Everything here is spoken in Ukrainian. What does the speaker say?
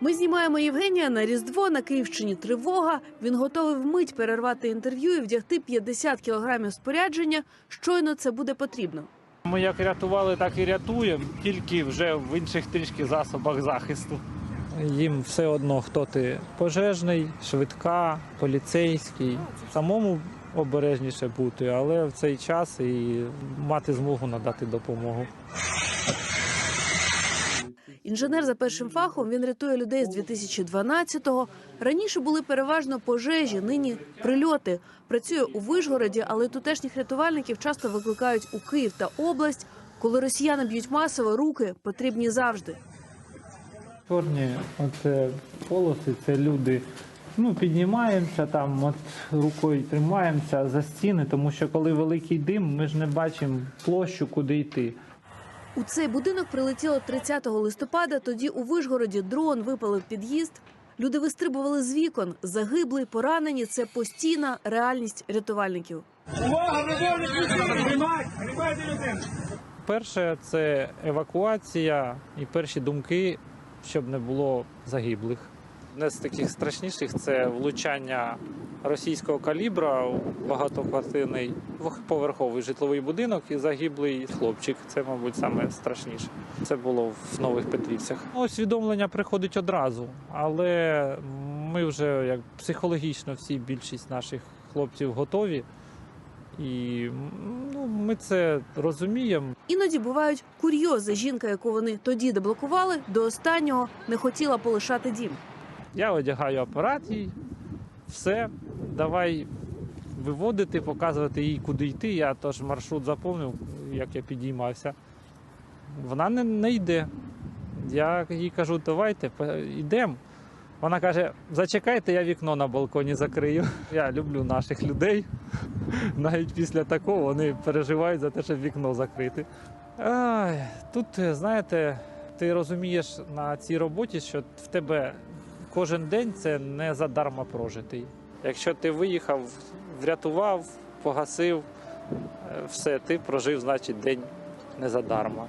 Ми знімаємо Євгенія на Різдво на Київщині. Тривога. Він готовий вмить перервати інтерв'ю і вдягти 50 кілограмів спорядження. Щойно це буде потрібно. Ми як рятували, так і рятуємо, тільки вже в інших трішки засобах захисту. Їм все одно, хто ти пожежний, швидка, поліцейський. Самому обережніше бути, але в цей час і мати змогу надати допомогу. Інженер за першим фахом він рятує людей з 2012-го. Раніше були переважно пожежі, нині прильоти. Працює у Вишгороді, але тутешніх рятувальників часто викликають у Київ та область. Коли росіяни б'ють масово, руки потрібні завжди. Чорні оце полоси це люди. Ну, піднімаємося там, от рукою тримаємося за стіни, тому що коли великий дим, ми ж не бачимо площу, куди йти. У цей будинок прилетіло 30 листопада. Тоді у Вишгороді дрон випалив під'їзд. Люди вистрибували з вікон, загибли, поранені. Це постійна реальність рятувальників. Перше це евакуація і перші думки, щоб не було загиблих. Одне з таких страшніших це влучання російського калібра багатоквартирний двохповерховий житловий будинок і загиблий хлопчик. Це, мабуть, саме страшніше. Це було в Нових Петрівцях. Усвідомлення приходить одразу, але ми вже як психологічно всі більшість наших хлопців готові. І ну, ми це розуміємо. Іноді бувають курйози. Жінка, яку вони тоді деблокували, до останнього не хотіла полишати дім. Я одягаю апарат їй, все, давай виводити, показувати їй, куди йти. Я теж маршрут заповнив, як я підіймався. Вона не, не йде. Я їй кажу, давайте, йдемо. Вона каже: зачекайте, я вікно на балконі закрию. Я люблю наших людей. Навіть після такого вони переживають за те, щоб вікно закрити. Ай, тут, знаєте, ти розумієш на цій роботі, що в тебе кожен день це не задарма прожитий. Якщо ти виїхав, врятував, погасив, е, все, ти прожив, значить, день не задарма.